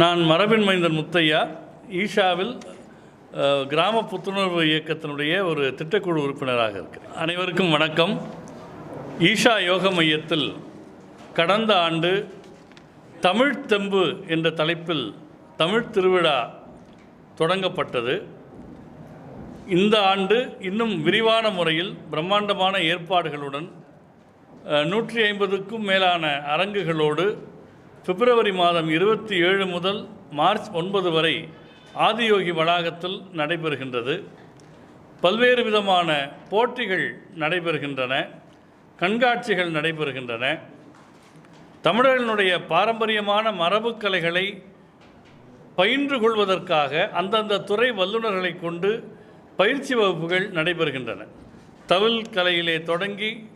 நான் மரபின் மைந்தன் முத்தையா ஈஷாவில் கிராம புத்துணர்வு இயக்கத்தினுடைய ஒரு திட்டக்குழு உறுப்பினராக இருக்கிறேன். அனைவருக்கும் வணக்கம். ஈஷா யோக மையத்தில் கடந்த ஆண்டு தமிழ் தெம்பு என்ற தலைப்பில் தமிழ் திருவிழா தொடங்கப்பட்டது. இந்த ஆண்டு இன்னும் விரிவான முறையில் பிரம்மாண்டமான ஏற்பாடுகளுடன் நூற்றி ஐம்பதுக்கும் மேலான அரங்குகளோடு பிப்ரவரி மாதம் இருபத்தி ஏழு முதல் மார்ச் ஒன்பது வரை ஆதியோகி வளாகத்தில் நடைபெறுகின்றது. பல்வேறு விதமான போட்டிகள் நடைபெறுகின்றன. கண்காட்சிகள் நடைபெறுகின்றன. தமிழர்களுடைய பாரம்பரியமான மரபுக்கலைகளை பயின்று கொள்வதற்காக அந்தந்த துறை வல்லுநர்களை கொண்டு பயிற்சி வகுப்புகள் நடைபெறுகின்றன. தவில் கலையிலே தொடங்கி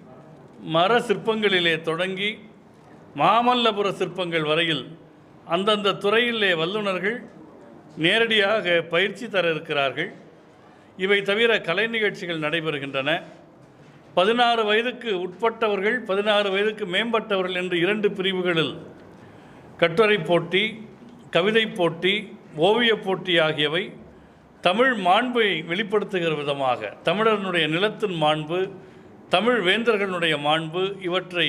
மர சிற்பங்களிலே தொடங்கி மாமல்லபுர சிற்பங்கள் வரையில் அந்தந்த துறையிலே வல்லுநர்கள் நேரடியாக பயிற்சி தர இருக்கிறார்கள். இவை தவிர கலை நிகழ்ச்சிகள் நடைபெறுகின்றன. பதினாறு வயதுக்கு உட்பட்டவர்கள் பதினாறு வயதுக்கு மேம்பட்டவர்கள் என்று இரண்டு பிரிவுகளில் கட்டுரை போட்டி கவிதை போட்டி ஓவியப் போட்டி ஆகியவை தமிழ் மாண்பை வெளிப்படுத்துகிற விதமாக தமிழர்களுடைய நிலத்தின் மாண்பு தமிழ் வேந்தர்களுடைய மாண்பு இவற்றை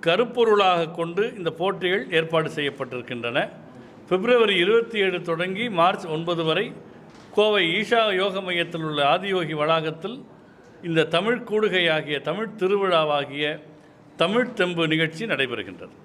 கருப்பொருளாக கொண்டு இந்த போட்டிகள் ஏற்பாடு செய்யப்பட்டிருக்கின்றன. பிப்ரவரி இருபத்தி ஏழு தொடங்கி மார்ச் ஒன்பது வரை கோவை ஈஷா யோக மையத்தில் உள்ள ஆதியோகி வளாகத்தில் இந்த தமிழ் கூடுகையாகிய தமிழ் திருவிழாவாகிய தமிழ் தெம்பு நிகழ்ச்சி நடைபெறுகின்றது.